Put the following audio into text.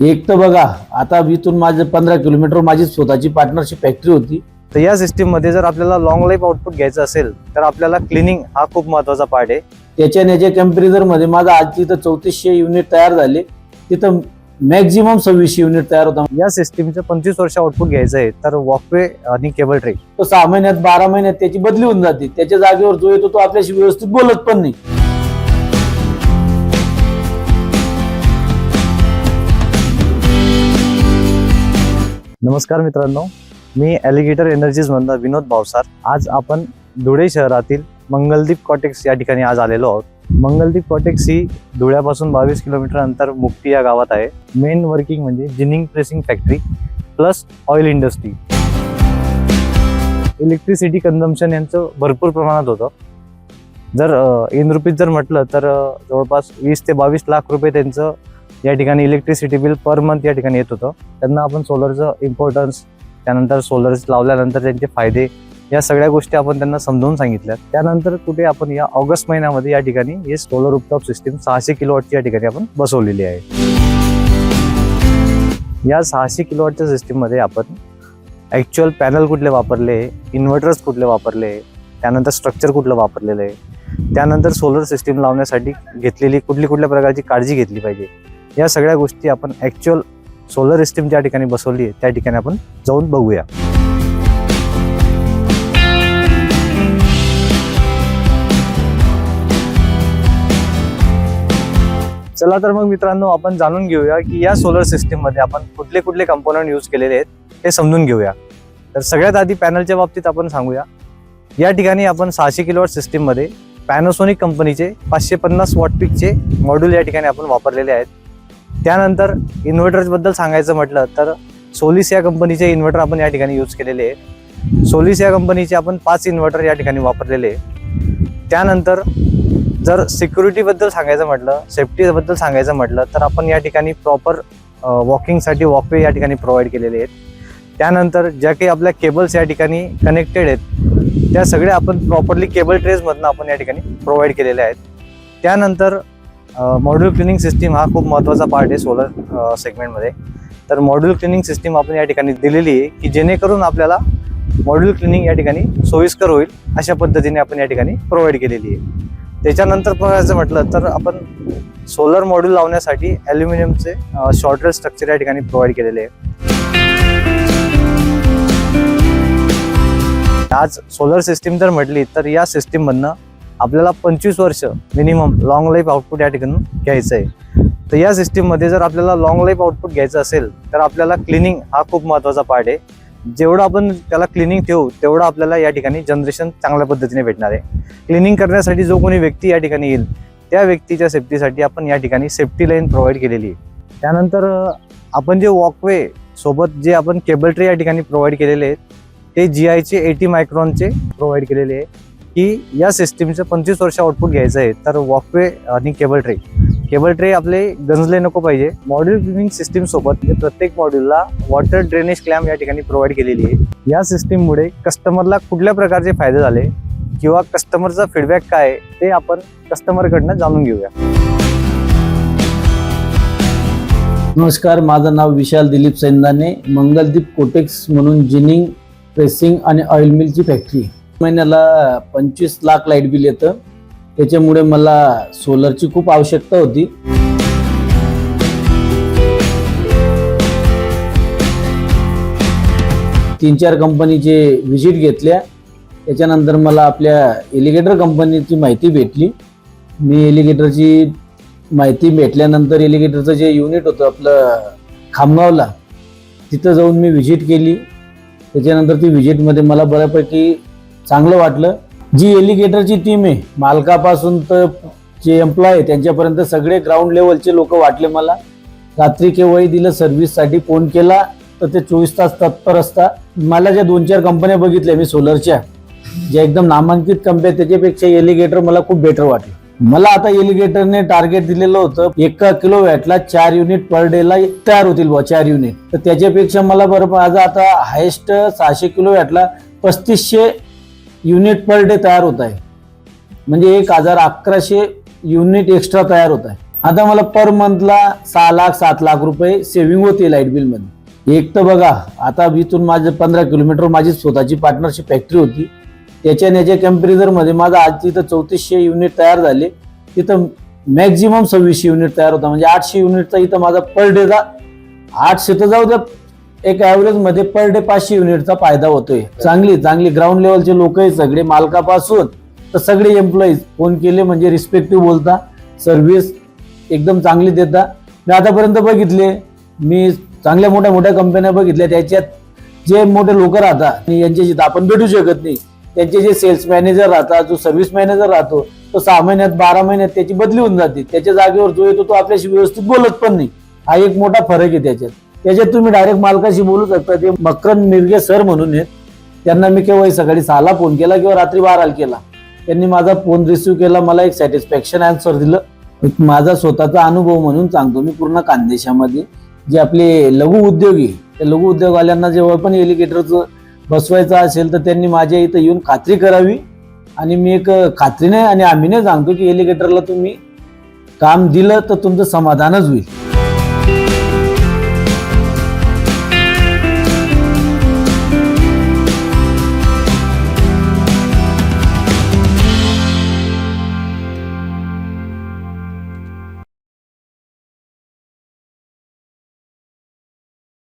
एक तर बघा आता इथून माझं पंधरा किलोमीटर माझी स्वतःची पार्टनरशिप फॅक्टरी होती. तर या सिस्टीममध्ये जर आपल्याला लॉंग लाईफ आउटपुट घ्यायचं असेल तर आपल्याला क्लिनिंग हा खूप महत्त्वाचा पार्ट आहे. त्याच्या आणि याच्या कंपॅरिझनमध्ये माझं आज तिथं चौतीसशे युनिट तयार झाले. तिथं मॅक्झिमम सव्वीसशे युनिट तयार होता. या सिस्टीमचं पंचवीस वर्ष आउटपुट घ्यायचं आहे तर वॉकवे आणि केबल ट्रे तो सहा महिन्यात बारा महिन्यात त्याची बदली होऊन जाते. त्याच्या जागेवर जो येतो तो आपल्याशी व्यवस्थित बोलत पण नाही. नमस्कार मित्रांनो मी ॲलिगेटर एनर्जीजमधला विनोद भावसार. आज आपण धुळे शहरातील मंगलदीप कॉटेक्स या ठिकाणी आज आलेलो आहोत. मंगलदीप कॉटेक्स ही धुळ्यापासून बावीस किलोमीटर अंतर मुक्ती या गावात आहे. मेन वर्किंग म्हणजे ginning pressing factory plus oil industry electricity consumption यांचं भरपूर प्रमाणात होतं. जर इन रुपीज जर म्हटलं तर जवळपास वीस ते बावीस लाख रुपये त्यांचं या ठिकाणी इलेक्ट्रिसिटी बिल पर मंथ या ठिकाणी येत होतं. त्यांना आपण सोलरचं इम्पॉर्टन्स त्यानंतर सोलर लावल्यानंतर त्यांचे फायदे या सगळ्या गोष्टी आपण त्यांना समजावून सांगितल्या. त्यानंतर कुठे आपण या ऑगस्ट महिन्यामध्ये या ठिकाणी हे सोलर रूपटॉप सिस्टीम सहाशे किलोवॉटची या ठिकाणी आपण बसवलेली आहे. या सहाशे किलोवॉटच्या सिस्टीममध्ये आपण ॲक्च्युअल पॅनल कुठले वापरले इन्व्हर्टर्स कुठले वापरले त्यानंतर स्ट्रक्चर कुठलं वापरलेलं आहे त्यानंतर सोलर सिस्टीम लावण्यासाठी घेतलेली कुठली कुठल्या प्रकारची काळजी घेतली पाहिजे या सगळ्या गोष्टी आपण ॲक्च्युअल सोलर सिस्टीम ज्या ठिकाणी बसवली आहे त्या ठिकाणी आपण जाऊन बघूया. चला तर मग मित्रांनो आपण जाणून घेऊया की या सोलर सिस्टीममध्ये आपण कुठले कुठले कंपोनंट यूज केलेले आहेत ते समजून घेऊया. तर सगळ्यात आधी पॅनलच्या बाबतीत आपण सांगूया. या ठिकाणी आपण सहाशे किलोवॉट सिस्टीममध्ये पॅनोसोनिक पॅनासोनिक कंपनीचे पाचशे पन्नास वॉटपिकचे मॉड्यूल या ठिकाणी आपण वापरलेले आहेत. त्यानंतर इन्व्हर्टर्सबद्दल सांगायचं म्हटलं तर सोलिस या कंपनीचे इन्व्हर्टर आपण या ठिकाणी यूज केलेले आहे सोलिस या कंपनीचे आपण पाच इन्व्हर्टर या ठिकाणी वापरलेले आहे त्यानंतर जर सिक्युरिटीबद्दल सांगायचं म्हटलं सेफ्टीबद्दल सांगायचं म्हटलं तर आपण या ठिकाणी प्रॉपर वॉकिंगसाठी वॉकवे या ठिकाणी प्रोव्हाइड केलेले आहेत. त्यानंतर ज्या काही आपल्या केबल्स या ठिकाणी कनेक्टेड आहेत त्या सगळ्या आपण प्रॉपरली केबल ट्रेजमधनं आपण या ठिकाणी प्रोव्हाइड केलेल्या आहेत. त्यानंतर मॉड्यूल क्लिनिंग सिस्टीम हा खूप महत्त्वाचा पार्ट आहे सोलर सेगमेंटमध्ये तर मॉड्यूल क्लिनिंग सिस्टीम आपण या ठिकाणी दिलेली आहे की जेणेकरून आपल्याला मॉड्यूल क्लिनिंग या ठिकाणी सोयीस्कर होईल अशा पद्धतीने आपण या ठिकाणी प्रोव्हाइड केलेली आहे. त्याच्यानंतर बघायचं म्हटलं तर आपण सोलर मॉड्यूल लावण्यासाठी ॲल्युमिनियमचे शॉर्टर स्ट्रक्चर या ठिकाणी प्रोव्हाइड केलेले आहे. आज सोलर सिस्टीम जर म्हटली तर या सिस्टीममधनं आपल्याला पंचवीस वर्ष मिनिमम लॉंग लाईफ आउटपुट या ठिकाणी घ्यायचं आहे. तर या सिस्टीममध्ये जर आपल्याला लॉंग लाईफ आउटपुट घ्यायचं असेल तर आपल्याला क्लिनिंग हा खूप महत्त्वाचा पार्ट आहे. जेवढं आपण त्याला क्लिनिंग ठेवू तेवढं आपल्याला या ठिकाणी जनरेशन चांगल्या पद्धतीने भेटणार आहे. क्लिनिंग करण्यासाठी जो कोणी व्यक्ती या ठिकाणी येईल त्या व्यक्तीच्या सेफ्टीसाठी आपण या ठिकाणी सेफ्टी लाईन प्रोव्हाइड केलेली आहे. त्यानंतर आपण जे वॉकवे सोबत जे आपण केबल ट्रे या ठिकाणी प्रोव्हाइड केलेले आहेत ते जी आयचे एटी मायक्रॉनचे प्रोव्हाइड केलेले आहे. की या सिस्टीमचं पंचवीस वर्ष आउटपुट घ्यायचं आहे तर वॉकवे आणि केबल ट्रे केबल ट्रे आपले गंजले नको पाहिजे. मॉड्यूल क्लिनिंग सिस्टीम सोबत प्रत्येक मॉड्यूलला वॉटर ड्रेनेज क्लॅम्प या ठिकाणी प्रोव्हाइड केलेली आहे. या सिस्टीममुळे कस्टमरला कुठल्या प्रकारचे फायदे झाले किंवा कस्टमरचा फीडबॅक काय आहे ते आपण कस्टमरकडनं जाणून घेऊया. नमस्कार माझं नाव विशाल दिलीप सैंदाने मंगलदीप कोटेक्स म्हणून जिनिंग प्रेसिंग आणि ऑइल मिलची फॅक्टरी महिन्याला पंचवीस लाख लाइट बिल येतं. त्याच्यामुळे मला सोलरची खूप आवश्यकता होती. तीन चार कंपनीचे व्हिजिट घेतल्या. त्याच्यानंतर मला आपल्या एलिगेटर कंपनीची माहिती भेटली. मी एलिगेटरची माहिती भेटल्यानंतर एलिगेटरचं जे युनिट होतं आपलं खामगावला तिथं जाऊन मी व्हिजिट केली. त्याच्यानंतर ती व्हिजिटमध्ये मला बऱ्यापैकी चांगलं वाटलं. जी एलिगेटरची टीम आहे मालकापासून तर जे एम्प्लॉय आहे त्यांच्यापर्यंत सगळे ग्राउंड लेवलचे लोक वाटले मला. रात्री केव्हाही दिलं सर्व्हिससाठी फोन केला तर ते चोवीस तास तत्पर असतात मला ज्या दोन चार कंपन्या बघितल्या मी सोलरच्या ज्या एकदम नामांकित कंपन्या त्याच्यापेक्षा एलिगेटर मला खूप बेटर वाटलं. मला आता एलिगेटरने टार्गेट दिलेलं होतं एका किलो वॅटला चार युनिट पर डेला तयार होतील बुवा चार युनिट तर त्याच्यापेक्षा मला बरं माझा आता हायेस्ट सहाशे किलो वॅटला पस्तीसशे युनिट पर डे तयार होत आहे. म्हणजे एक हजार अकराशे युनिट एक्स्ट्रा तयार होत आहे. आता मला पर मंथला सहा लाख सात लाख रुपये सेव्हिंग होते लाइट बिलमध्ये एक तर बघा आता इथून माझं पंधरा किलोमीटर माझी स्वतःची पार्टनरशिप फॅक्टरी होती. त्याच्या याच्या कॅम्पॅरिझनमध्ये माझं आज तिथं चौतीसशे युनिट तयार झाले. तिथं मॅक्झिमम सव्वीसशे युनिट तयार होता. म्हणजे आठशे युनिटचा इथं माझा पर डेचा आठशे तर जाऊ द्या एक ॲव्हरेजमध्ये पर डे पाचशे युनिटचा फायदा होतोय. चांगली चांगली ग्राउंड लेवलचे लोक आहेत सगळे मालकापासून. तर सगळे एम्प्लॉईज फोन केले म्हणजे रिस्पेक्टिव्ह बोलता सर्व्हिस एकदम चांगली देता. मी आतापर्यंत बघितले मी चांगल्या मोठ्या मोठ्या कंपन्या बघितल्या त्याच्यात जे मोठे लोक राहतात आणि यांच्याशी तर आपण भेटू शकत नाही. त्यांचे जे सेल्स मॅनेजर राहतात जो सर्व्हिस मॅनेजर राहतो तो सहा महिन्यात बारा महिन्यात त्याची बदली होऊन जाते. त्याच्या जागेवर जो येतो तो आपल्याशी व्यवस्थित बोलत पण नाही. हा एक मोठा फरक आहे त्याच्यात. त्याच्यात तुम्ही डायरेक्ट मालकाशी बोलू शकता. ते मकरन मिरगे सर म्हणून आहेत. त्यांना मी केव्हाही सकाळी सहाला फोन केला किंवा रात्री बाराला केला. त्यांनी माझा फोन रिसिव्ह केला मला एक सॅटिस्फॅक्शन आन्सर दिलं. माझा स्वतःचा अनुभव म्हणून सांगतो मी पूर्ण खानदेशामध्ये जे आपले लघु उद्योग आहे त्या लघु उद्योगवाल्यांना जेव्हा पण एलिगेटरचं बसवायचं असेल तर त्यांनी माझ्या इथं येऊन खात्री करावी. आणि मी एक खात्रीने आणि आम्हीने सांगतो की एलिगेटरला तुम्ही काम दिलं तर तुमचं समाधानच होईल.